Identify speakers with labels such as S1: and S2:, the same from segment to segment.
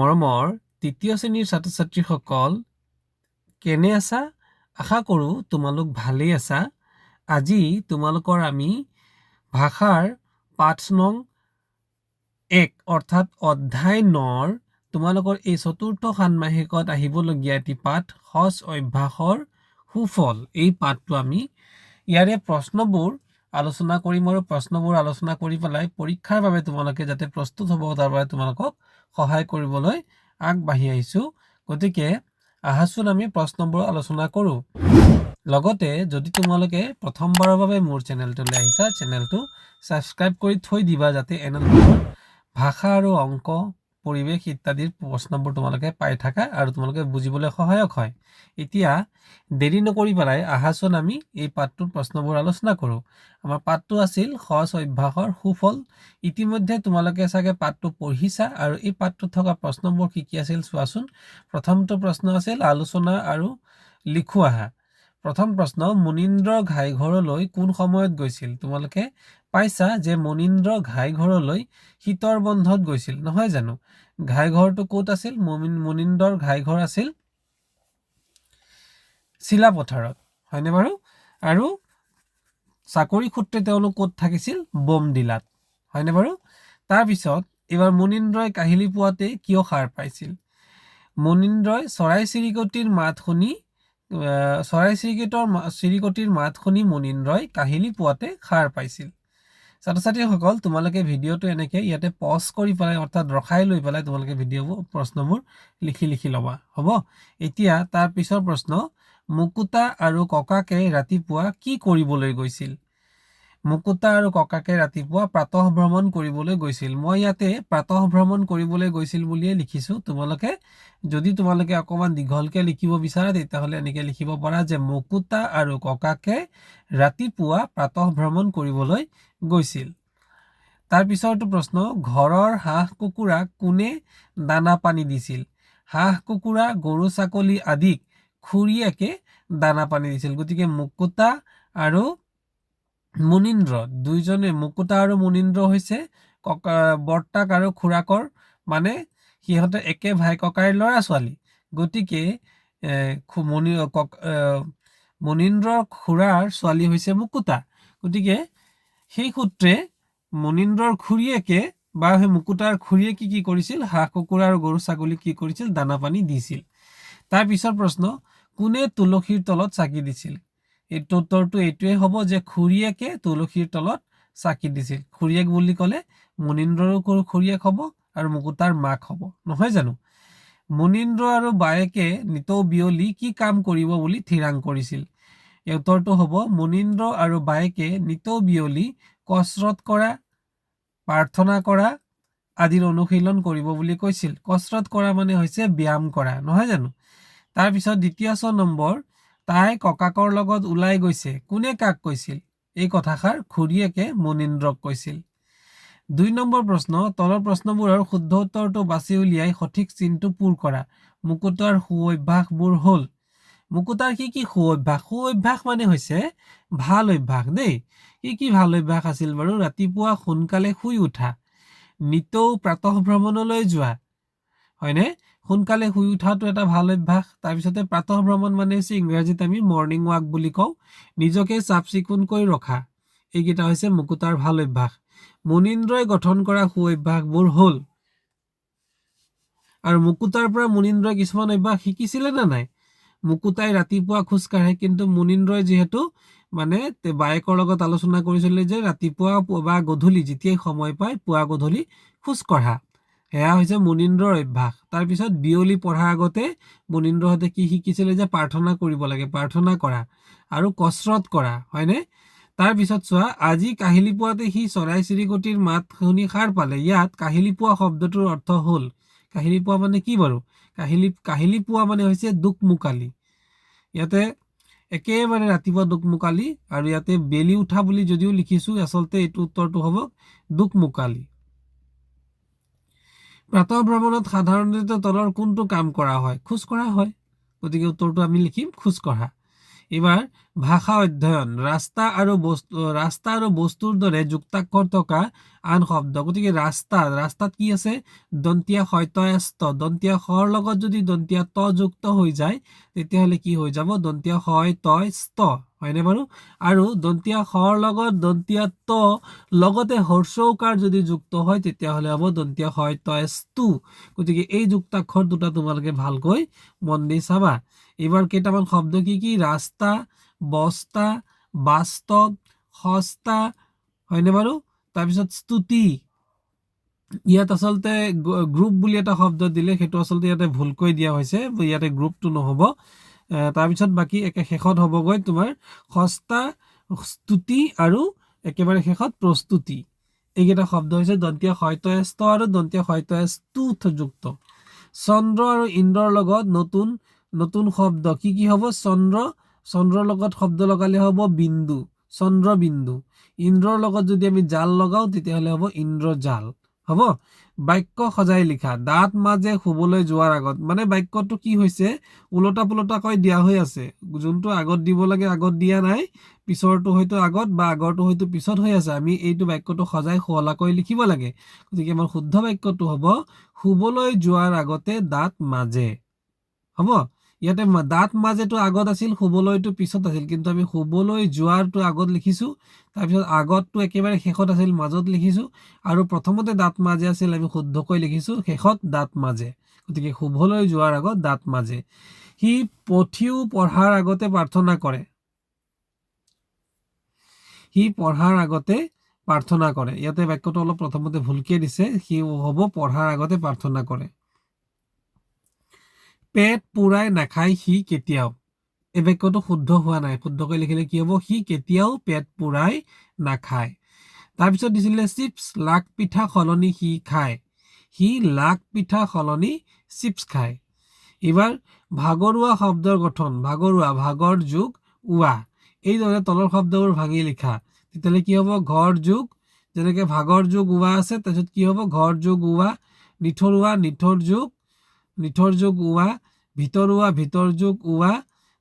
S1: মৰমৰ তৃতীয় শ্ৰেণীৰ ছাত্ৰ ছাত্ৰীসকল কেনে আছা? আশা কৰোঁ তোমালোক ভালেই আছা। আজি তোমালোকৰ আমি ভাষাৰ পাঠ নং এক, অৰ্থাৎ অধ্যায় নৰ তোমালোকৰ এই চতুৰ্থ ষাণ্মাসিকত আহিবলগীয়া এটি পাঠ, সজ অভ্যাসৰ সুফল। এই পাঠটো আমি ইয়াৰে প্ৰশ্নবোৰ আলোচনা কৰিম আৰু প্ৰশ্নবোৰ আলোচনা কৰি পেলাই পৰীক্ষাৰ বাবে তোমালোকে যাতে প্ৰস্তুত হ'ব, তাৰ বাবে তোমালোকক সহায় কৰিবলৈ আগবাঢ়ি আহিছোঁ। গতিকে আহাচোন আমি প্ৰশ্নবোৰ আলোচনা কৰোঁ। লগতে যদি তোমালোকে প্ৰথমবাৰৰ বাবে মোৰ চেনেলটোলৈ আহিছা চেনেলটো ছাবস্ক্ৰাইব কৰি থৈ দিবা যাতে এনেধৰণৰ ভাষা আৰু অংক পৰিৱেশ ইত্যাদিৰ প্ৰশ্নবোৰ তোমালোকে পাই থাকা আৰু তোমালোকে বুজিবলৈ সহায়ক হয়। এতিয়া, দেৰি নকৰি পেলাই আহাচোন আমি এই পাঠটোৰ প্ৰশ্নবোৰ আলোচনা কৰোঁ। আমাৰ পাঠটো আছিল সজ অভ্যাসৰ সুফল। ইতিমধ্যে তোমালোকে চাগে পাঠটো পঢ়িছা আৰু এই পাঠটোত থকা প্ৰশ্নবোৰ কি কি আছিল চোৱাচোন। প্ৰথমটো প্ৰশ্ন আছিল আলোচনা আৰু লিখো আহা প্ৰথম প্ৰশ্ন মুনীন্দ্ৰ ঘাইঘৰলৈ কোন সময়ত গৈছিল? তোমালোকে পাইছা যে মুনীন্দ্ৰ ঘাইঘৰলৈ শীতৰ বন্ধত গৈছিল নহয় জানো? ঘাইঘৰটো ক'ত আছিল? মুনীন্দ্ৰৰ ঘাইঘৰ আছিল চিলাপথাৰত হয়নে বাৰু? আৰু চাকৰি সূত্ৰে তেওঁলোক ক'ত থাকিছিল? বোমডিলাত হয়নে বাৰু? তাৰপিছত এইবাৰ মুনীন্দ্ৰই কাহিলী পোৱাতে কিয় সাৰ পাইছিল? মুনীন্দ্ৰই চৰাই চিৰিকটিৰ মাত শুনি চৰাই চিৰিকটৰ চিৰিকটিৰ মাত শুনি মুনীন্দ্ৰই কাহিলী পোৱাতে সাৰ পাইছিল। ছাত্ৰ ছাত্ৰীসকল তোমালোকে ভিডিঅ'টো এনেকৈ ইয়াতে পজ কৰি পেলাই অৰ্থাৎ ৰখাই লৈ পেলাই তোমালোকে ভিডিঅ'বোৰ প্ৰশ্নবোৰ লিখি লিখি ল'বা। হ'ব? এতিয়া তাৰ পিছৰ প্ৰশ্ন মুকুতা আৰু ককাকে ৰাতিপুৱা কি কৰিবলৈ গৈছিল? মুকুতা আৰু ককাকে ৰাতিপুৱা প্ৰাতঃ ভ্ৰমণ কৰিবলৈ গৈছিল। মই ইয়াতে প্ৰাতঃ ভ্ৰমণ কৰিবলৈ গৈছিল বুলিয়ে লিখিছোঁ। তোমালোকে যদি তোমালোকে অকণমান দীঘলকৈ লিখিব বিচাৰা, তেতিয়াহ'লে এনেকৈ লিখিব পাৰা যে মুকুতা আৰু ককাকে ৰাতিপুৱা প্ৰাতঃ ভ্ৰমণ কৰিবলৈ গৈছিল। তাৰপিছৰটো প্ৰশ্ন, ঘৰৰ হাঁহ কুকুৰাক কোনে দানা পানী দিছিল? হাঁহ কুকুৰা, গৰু ছাগলী আদিক খুৰীয়েকে দানা পানী দিছিল। গতিকে মুকুতা আৰু মুনীন্দ্ৰ দুইজনে মুকুতা আৰু মুনীন্দ্ৰ হৈছে ককা, বৰ্তাক আৰু খুৰাকৰ মানে সিহঁতে একে ভাই ককাইৰ ল'ৰা ছোৱালী। গতিকে মুনি মুনীন্দ্ৰৰ খুৰাৰ ছোৱালী হৈছে মুকুতা। গতিকে, সেই সূত্ৰে মুনীন্দ্ৰৰ খুৰীয়েকে বা সেই মুকুতাৰ খুৰীয়েকে কি কৰিছিল? হাঁহ, কুকুৰা আৰু গৰু, ছাগলী কি কৰিছিল? দানা পানী দিছিল। তাৰপিছৰ প্ৰশ্ন, কোনে তুলসীৰ তলত চাকি দিছিল? এই উত্তৰটো এইটোৱে হ'ব যে খুৰীয়েকে তুলসীৰ তলত চাকি দিছিল। খুৰীয়েক বুলি ক'লে মুনীন্দ্ৰৰো খুৰীয়েক হ'ব আৰু মুকুতাৰ মাক হ'ব। নহয় জানো? মুনীন্দ্ৰ আৰু বায়েকে নিতৌ বিয়লি কি কাম কৰিব বুলি থিৰাং কৰিছিল? এই উত্তৰটো হ'ব, মুনীন্দ্ৰ আৰু বায়েকে নিতৌ বিয়লি কচৰত কৰা, প্ৰাৰ্থনা কৰা আদিৰ অনুশীলন কৰিব বুলি কৈছিল। কচৰত কৰা মানে হৈছে ব্যায়াম কৰা, নহয় জানো? তাৰপিছত দ্বিতীয় ছ নম্বৰ তাই ককাকৰ লগত ওলাই গৈছে। কোনে কাক কৈছিল? এই কথাষাৰ খুৰীয়েকে মুনীন্দ্ৰক কৈছিল। দুই নম্বৰ প্ৰশ্ন, তলৰ প্ৰশ্নবোৰৰ শুদ্ধ উত্তৰটো বাছি উলিয়াই সঠিক চিনটো পূৰ কৰা। মুকুতাৰ সু অভ্যাসবোৰ হ'ল। মুকুতাৰ কি কি সু অভ্যাস সু অভ্যাস মানে হৈছে ভালো অভ্যাস দেই। কি কি ভালো অভ্যাস আছিল বাৰু? ৰাতিপুৱা সোনকালে শুই উঠা। নিতৌ প্ৰাতঃ ভ্ৰমণলৈ যোৱা। হয়নে? সোনকালে শুই উঠাটো এটা ভালো অভ্যাস। তাৰপিছতে প্ৰাতঃ ভ্ৰমণ মানে হৈছে ইংৰাজীত আমি মৰ্ণিং ৱাক বুলি কওঁ, নিজকে চাফ চিকুণকৈ ৰখা। এইকেইটা হৈছে মুকুতাৰ ভালো অভ্যাস। মুনীন্দ্ৰই গঠন কৰা সু অভ্যাসবোৰ হ'ল আৰু মুকুতাৰ পৰা মুনীন্দ্ৰই কিছুমান অভ্যাস শিকিছিলে নে নাই? মুকুতাই ৰাতিপুৱা খোজ কাঢ়ে, কিন্তু মুনীন্দ্ৰই যিহেতু মানে বায়েকৰ লগত আলোচনা কৰিছিলে যে ৰাতিপুৱা বা গধূলি, যেতিয়াই সময় পায়, পুৱা গধূলি খোজ কঢ়া। সেয়া হৈছে মুনীন্দ্ৰৰ অভ্যাস। তাৰপিছত বিয়লি পঢ়াৰ আগতে মুনীন্দ্ৰহঁতে কি শিকিছিলে যে প্ৰাৰ্থনা কৰিব লাগে, প্ৰাৰ্থনা কৰা আৰু কচৰত কৰা, হয়নে? তাৰপিছত চোৱা, আজি কাহিলী পোৱাতে সি চৰাই চিৰিকটিৰ মাত শুনি সাৰ পালে। ইয়াত কাহিলী পোৱা শব্দটোৰ অৰ্থ হ'ল, কাহিলী পোৱা মানে কি বাৰু? কাহিলী কাহিলী পোৱা মানে হৈছে দুখমোকালি। ইয়াতে একেবাৰে ৰাতিপুৱা দুখমোকালি আৰু ইয়াতে বেলি উঠা বুলি যদিও লিখিছোঁ, আচলতে এইটো উত্তৰটো হ'ব দুখমোকালি। প্ৰাতঃ ভ্ৰমণত সাধাৰণতে তলৰ কোনটো কাম কৰা হয়? খোজ কঢ়া হয়। গতিকে উত্তৰটো আমি লিখিম, খোজ কঢ়া। এইবাৰ ভাষা অধ্যয়ন, ৰাস্তা আৰু বস্তু, ৰাস্তা আৰু বস্তুৰ দৰে যুক্তাক্ষৰ থকা আন শব্দ। গতিকে ৰাস্তা, ৰাস্তাত কি আছে? দন্তীয়া শয়তয়স্ত দন্তীয়া শৰ লগত যদি দন্তীয়া ত যুক্ত হৈ যায়, তেতিয়াহ'লে কি হৈ যাব? দন্তীয়া হয় তয় স্ত হয়নে বাৰু? আৰু দন্তীয়া শৰ লগত দন্তীয়া ত লগতে হৰ্ষৌকাৰ যদি যুক্ত হয়, তেতিয়াহ'লে হ'ব দন্তীয়া হয় স্তু গতিকে এই যুক্তাক্ষৰ দুটা তোমালোকে ভালকৈ মন দি চাবা। এইবাৰ কেইটামান শব্দ কি কি? ৰাস্তা, বস্তা, বাস্তৱ, সস্তা, হয়নে বাৰু? তাৰপিছত স্তুতি। ইয়াত আচলতে গ্ৰুপ বুলি এটা শব্দ দিলে, সেইটো আচলতে ইয়াতে ভুলকৈ দিয়া হৈছে, ইয়াতে গ্ৰুপটো নহ'ব। তাৰপিছত বাকী একে শেষত হ'বগৈ তোমাৰ সস্তা স্তুতি আৰু একেবাৰে শেষত প্ৰস্তুতি। এইকেইটা শব্দ হৈছে দন্তীয় শয়তয়স্ত আৰু দন্তীয় শয়তয়স্তু যুক্ত চন্দ্ৰ আৰু ইন্দ্ৰৰ লগত নতুন নতুন শব্দ। কি কি হ'ব? চন্দ্ৰ চন্দ্ৰৰ লগত শব্দ লগালে হ'ব বিন্দু চন্দ্ৰবিন্দু। ইন্দ্ৰৰ লগত যদি আমি জাল লগাওঁ তেতিয়াহ'লে হ'ব ইন্দ্ৰজাল। হ'ব। বাক্য সজাই লিখা, দাঁত মাজে শুবলৈ যোৱাৰ আগত। মানে বাক্যটো কি হৈছে? ওলোটা পোলোটাকৈ দিয়া হৈ আছে। যোনটো আগত দিব লাগে, আগত দিয়া নাই। পিছৰটো হয়তো আগত বা আগৰটো হয়তো পিছত হৈ আছে। আমি এইটো বাক্যটো সজাই শুৱলাকৈ লিখিব লাগে। গতিকে আমাৰ শুদ্ধ বাক্যটো হ'ব, শুবলৈ যোৱাৰ আগতে দাঁত মাজে। হ'ব? ইয়াতে দাঁত মাজেটো আগত আছিল, শুবলৈটো পিছত আছিল। কিন্তু আমি শুবলৈ যোৱাৰটো আগত লিখিছোঁ, তাৰপিছত আগতটো একেবাৰে শেষত আছিল, মাজত লিখিছোঁ, আৰু প্ৰথমতে দাঁত মাজে আছিল, আমি শুদ্ধকৈ লিখিছোঁ, শেষত দাঁত মাজে। গতিকে শুবলৈ যোৱাৰ আগত দাঁত মাজে। সি পুথিও পঢ়াৰ আগতে প্ৰাৰ্থনা কৰে। সি পঢ়াৰ আগতে প্ৰাৰ্থনা কৰে। ইয়াতে বাক্যটো অলপ প্ৰথমতে ভুলকে দিছে, সি হ'ব পঢ়াৰ আগতে প্ৰাৰ্থনা কৰে। পেট পুৰাই নাখায়, সি কেতিয়াও। এই বাক্যটো শুদ্ধ হোৱা নাই। শুদ্ধকৈ লিখিলে কি হ'ব? সি কেতিয়াও পেট পুৰাই নাখায়। তাৰপিছত দিছিলে চিপছ লাক পিঠা সলনি সি খায়। সি লাক পিঠা সলনি চিপছ খায়। এইবাৰ ভাগৰুৱা শব্দৰ গঠন, ভাগৰুৱা, ভাগৰ যোগ উৱা। এইদৰে তলৰ শব্দবোৰ ভাঙি লিখা। তেতিয়াহ'লে কি হ'ব? ঘৰ যোগ, যেনেকে ভাগৰ যোগ উৱা আছে, তাৰপিছত কি হ'ব? ঘৰ যোগ উৱা নিঠৰুৱা নিঠৰ যোগ নিঠৰ যোগ উৱা ভিতৰুৱা ভিতৰ যোগ উৱা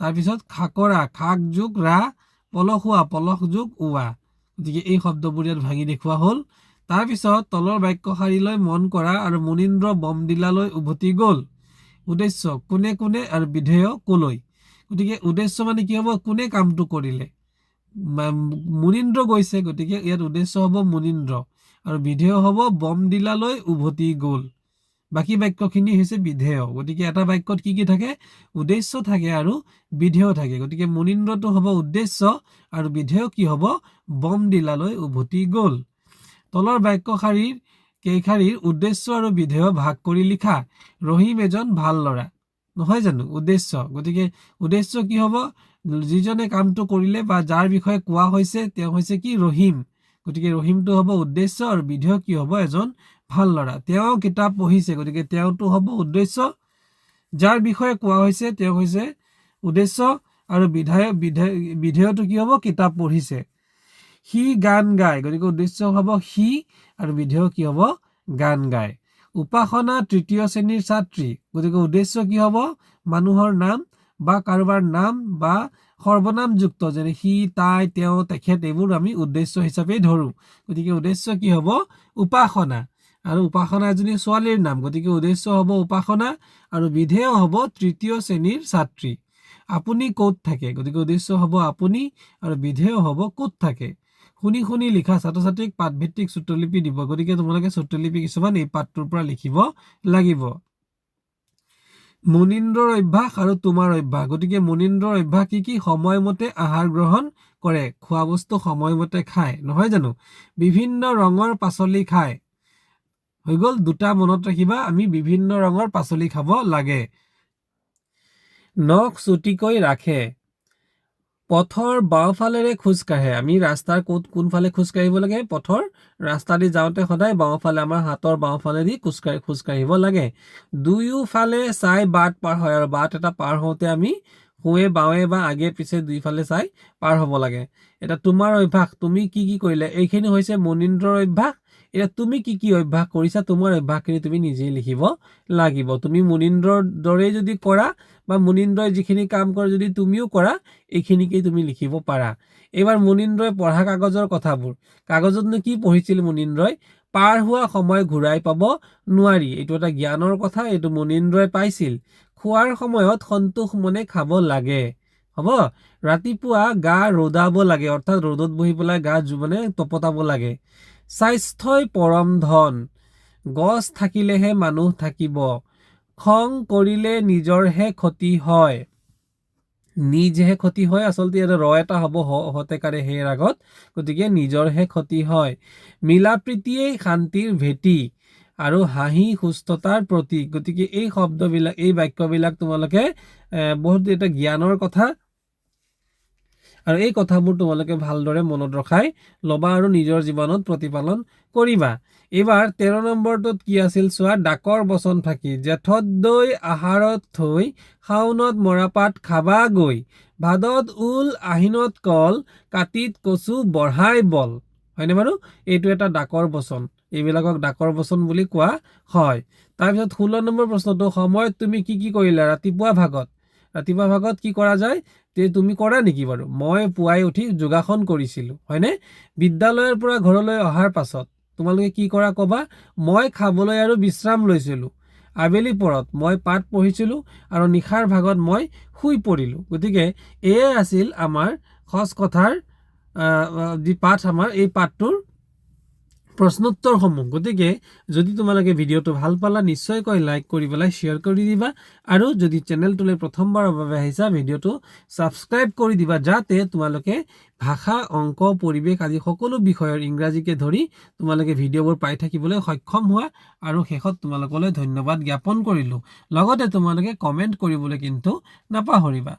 S1: তাৰপিছত খাকৰা, খাক যোগ ৰা পলসুৱা পলস যোগ উৱা গতিকে এই শব্দবোৰ ইয়াত ভাঙি দেখুওৱা হ'ল। তাৰপিছত তলৰ বাক্য শাৰীলৈ মন কৰা আৰু মুনীন্দ্ৰ বমদিলালৈ উভতি গ'ল। উদ্দেশ্য, কোনে কোনে আৰু বিধেয় কলৈ? গতিকে উদ্দেশ্য মানে কি হ'ব? কোনে কামটো কৰিলে? মুনীন্দ্ৰ গৈছে, গতিকে ইয়াত উদ্দেশ্য হ'ব মুনীন্দ্ৰ। আৰু বিধেয় হ'ব বমদিলালৈ উভতি গ'ল। বাকী বাক্যখিনি হৈছে বিধেয়। গতিকে এটা বাক্যত কি কি থাকে? উদ্দেশ্য থাকে আৰু বিধেয় থাকে। গতিকে মুনীন্দ্ৰটো হ'ব উদ্দেশ্য আৰু বিধেয় কি হ'ব? বমদিলালৈ উভতি গ'ল। তলৰ বাক্য শাৰীৰ কেইশাৰীৰ উদ্দেশ্য আৰু বিধেয় ভাগ কৰি লিখা, ৰহিম এজন ভালো ল'ৰা। নহয় জানো? উদ্দেশ্য। গতিকে উদ্দেশ্য কি হ'ব? যিজনে কামটো কৰিলে বা যাৰ বিষয়ে কোৱা হৈছে, তেওঁ হৈছে কি? ৰহিম। গতিকে ৰহিমটো হ'ব উদ্দেশ্য আৰু বিধেয় কি হ'ব? এজন ভালো ল'ৰা। তেওঁ কিতাপ পঢ়িছে, গতিকে তেওঁটো হ'ব উদ্দেশ্য। যাৰ বিষয়ে কোৱা হৈছে তেওঁ হৈছে উদ্দেশ্য আৰু বিধায়ক বিধেয়, বিধেয়টো কি হ'ব? কিতাপ পঢ়িছে। সি গান গায়, গতিকে উদ্দেশ্য হ'ব সি আৰু বিধেয় কি হ'ব? গান গায়। উপাসনা তৃতীয় শ্ৰেণীৰ ছাত্ৰী, গতিকে উদ্দেশ্য কি হ'ব? মানুহৰ নাম বা কাৰোবাৰ নাম বা সৰ্বনামযুক্ত, যেনে সি, তাই, তেওঁ, তেখেত, এইবোৰ আমি উদ্দেশ্য হিচাপেই ধৰোঁ। গতিকে উদ্দেশ্য কি হ'ব? উপাসনা। আৰু উপাসনা এজনী ছোৱালীৰ নাম গতিকে উদ্দেশ্য হ'ব উপাসনা আৰু বিধেয় হ'ব তৃতীয় শ্ৰেণীৰ ছাত্ৰী। আপুনি ক'ত থাকে? গতিকে উদ্দেশ্য হ'ব আপুনি আৰু বিধেয় হ'ব ক'ত থাকে? শুনি শুনি লিখা ছাত্ৰ ছাত্ৰীক পাঠভিত্তিক সূত্ৰলিপি দিব। গতিকে তোমালোকে সূত্ৰলিপি কিছুমান এই পাঠটোৰ পৰা লিখিব লাগিব। মুনীন্দ্ৰৰ অভ্যাস আৰু তোমাৰ অভ্যাস। গতিকে মুনীন্দ্ৰৰ অভ্যাস কি কি? সময়মতে আহাৰ গ্ৰহণ কৰে। খোৱা বস্তু সময়মতে খায়। নহয় জানো? বিভিন্ন ৰঙৰ পাচলি খায়। হৈ গ'ল, দুটা মনত ৰাখিবা, আমি বিভিন্ন ৰঙৰ পাচলি খাব লাগে। নখ চুটিকৈ ৰাখে। পথৰ বাওঁফালেৰে খোজকাঢ়ে আমি ৰাস্তাৰ ক'ত কোনফালে খোজকাঢ়িব লাগে? পথৰ ৰাস্তা দি যাওঁতে সদায় বাওঁফালে, আমাৰ হাতৰ বাওঁফালেদি খোজকাঢ়ি খোজকাঢ়িব লাগে। দুয়োফালে চাই বাট পাৰ হয় আৰু বাট এটা পাৰ হওঁতে আমি সোঁৱে বাওঁৱে বা আগে পিছে দুইফালে চাই পাৰ হ'ব লাগে। এতিয়া তোমাৰ অভ্যাস, তুমি কি কি কৰিলে? এইখিনি হৈছে মুনীন্দ্ৰৰ অভ্যাস। এতিয়া তুমি কি কি অভ্যাস কৰিছা? তোমাৰ অভ্যাসখিনি তুমি নিজেই লিখিব লাগিব। তুমি মুনীন্দ্ৰৰ দৰেই যদি কৰা বা মুনীন্দ্ৰই যিখিনি কাম কৰে যদি তুমিও কৰা এইখিনিকেই তুমি লিখিব পাৰা। এইবাৰ মুনীন্দ্ৰই পঢ়া কাগজৰ কথাবোৰ। কাগজতনো কি পঢ়িছিল মুনীন্দ্ৰই? পাৰ হোৱা সময় ঘূৰাই পাব নোৱাৰি। এইটো এটা জ্ঞানৰ কথা এইটো মুনীন্দ্ৰই পাইছিল। খোৱাৰ সময়ত সন্তোষ মনে খাব লাগে। হ'ব? ৰাতিপুৱা গা ৰ'দাব লাগে অৰ্থাৎ ৰ'দত বহি পেলাই গা মানে তপতাব লাগে। স্বাস্থ্যই পৰম ধন। গছ থাকিলেহে মানুহ থাকিব। খং কৰিলে নিজৰহে ক্ষতি হয়। নিজহে ক্ষতি হয়, আচলতে ইয়াতে ৰ এটা হ'ব হতেকাৰে সেই আগত। গতিকে নিজৰহে ক্ষতি হয়। মিলা প্ৰীতিয়েই শান্তিৰ ভেটি আৰু হাঁহি সুস্থতাৰ প্ৰতীক। গতিকে এই শব্দবিলাক, এই বাক্যবিলাক তোমালোকে বহুত এটা জ্ঞানৰ কথা। আৰু এই কথাবোৰ তোমালোকে ভালদৰে মনত ৰখাই ল'বা আৰু নিজৰ জীৱনত প্ৰতিপালন কৰিবা। এইবাৰ তেৰ নম্বৰটোত কি আছিল চোৱা, ডাকৰ বচন ফাঁকি, জেঠত দৈ আহাৰত থৈ শাওনত মৰাপাত খাবা গৈ ভাদত ঊল আহিনত কল কাতিত কচু বঢ়াই বল। হয়নে বাৰু? এইটো এটা ডাকৰ বচন। এইবিলাকক ডাকৰ বচন বুলি কোৱা হয়। তাৰপিছত ষোল্ল নম্বৰ প্ৰশ্নটো, সময়ত তুমি কি কি কৰিলা ৰাতিপুৱা ভাগত? ৰাতিপুৱা ভাগত কি কৰা যায়? তে তুমি কৰা নেকি বাৰু? মই পুৱাই উঠি যোগাসন কৰিছিলোঁ, হয়নে? বিদ্যালয়ৰ পৰা ঘৰলৈ অহাৰ পাছত, তোমালোকে কি কৰা ক'বা? মই খাবলৈ আৰু বিশ্ৰাম লৈছিলোঁ। আবেলি পৰত মই পাঠ পঢ়িছিলোঁ আৰু নিশাৰ ভাগত মই শুই পৰিলোঁ। গতিকে এয়াই আছিল আমাৰ সঁচ কথাৰ যি পাঠ আমাৰ, এই পাঠটোৰ প্ৰশ্নোত্তৰসমূহ। গতিকে, যদি তোমালোকে ভিডিঅ'টো ভালো পালা, নিশ্চয়কৈ লাইক কৰি পেলাই শ্বেয়াৰ কৰি দিবা। আৰু যদি চেনেলটোলৈ প্ৰথমবাৰৰ বাবে আহিছা, ভিডিঅ'টো ছাবস্ক্ৰাইব কৰি দিবা, যাতে তোমালোকে ভাষা, অঙ্ক, পৰিৱেশ আদি সকলো বিষয়ৰ ইংৰাজীকে ধৰি তোমালোকে ভিডিঅ'বোৰ পাই থাকিবলৈ সক্ষম হোৱা। আৰু শেষত তোমালোকলৈ ধন্যবাদ জ্ঞাপন কৰিলোঁ। লগতে তোমালোকে কমেণ্ট কৰিবলৈ কিন্তু নাপাহৰিবা।